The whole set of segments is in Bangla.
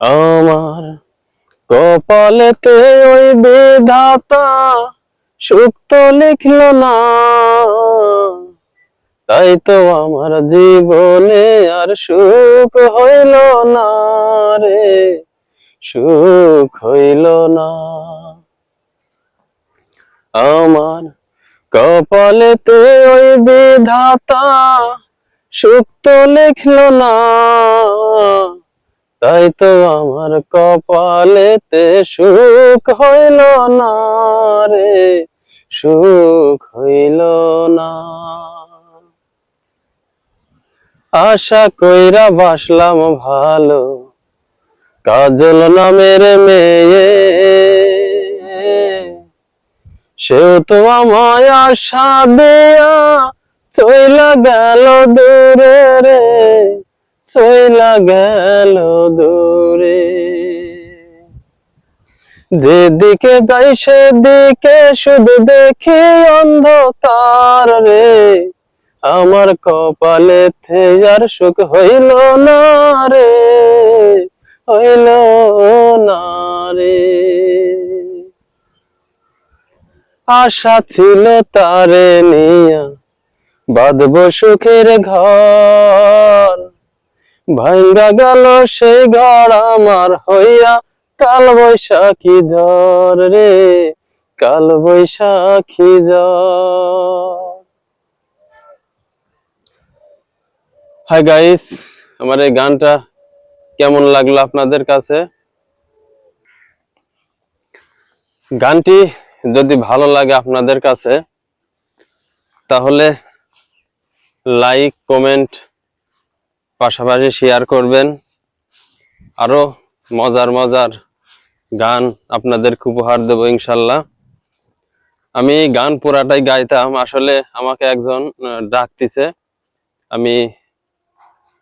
আমার কপালেতে ওই বিধাতা সুক্ত লিখল না। তাই তো আমার জীবনে আর সুখ হইল না রে, সুখ হইল না। আমার কপালেতে ওই বিধাতা সুক্ত লিখলো না। তাই তো আমার কপালেতে সুখ হইল না রে, সুখ হইল না। আশা কইরা বাসলাম ভালো, কাজল নামের মেয়ে। সেও তো আমায় আশা দেয়া চইলা গেল দূরে রে। চইলা গেল দূরে। যেদিকে যাই সেদিকে শুধু দেখি অন্ধকার রে। আমার কপালে আর সুখ হইল না রে, হইল না রে। আশা ছিল তারে নিয়া বাঁধব সুখের ঘর। ভাঙ্গা গেল সেই ঘর আমার হইয়া। কাল বৈশাখী ঝড় রে, কাল বৈশাখী ঝড়। হাই গাইস আমার এই গানটা কেমন লাগল আপনাদের কাছে? গানটি যদি ভালো লাগে আপনাদের কাছে, তাহলে লাইক কমেন্ট পাশাপাশি শেয়ার করবেন। আরও মজার মজার গান আপনাদেরকে উপহার দেবো ইনশাল্লাহ। আমি গান পুরাটাই গাইতাম, আসলে আমাকে একজন ডাকতিছে। আমি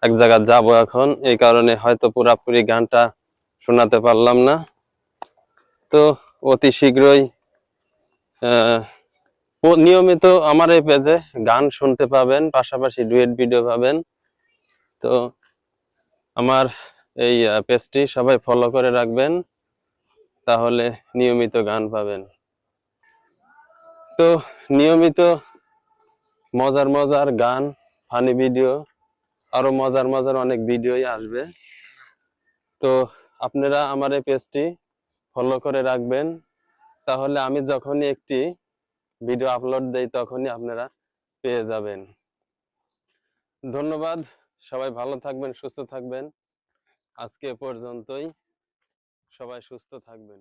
এক জায়গায় যাব এখন, এই কারণে হয়তো পুরাপুরি গানটা শোনাতে পারলাম না। তো অতি শীঘ্রই নিয়মিত আমার এই পেজে গান শুনতে পাবেন, পাশাপাশি ডুয়েট ভিডিও পাবেন। তো আমার এই পেজটি সবাই ফলো করে রাখবেন, তাহলে নিয়মিত গান পাবেন। তো নিয়মিত মজার মজার গান ফানি ভিডিও আরও মজার মজার অনেক ভিডিওই আসবে। তো আপনারা আমার এই পেজটি ফলো করে রাখবেন, তাহলে আমি যখনই একটি ভিডিও আপলোড দেই, তখনই আপনারা পেয়ে যাবেন। ধন্যবাদ সবাই ভালো থাকবেন সুস্থ থাকবেন। আজকে পর্যন্তই। সবাই সুস্থ থাকবেন।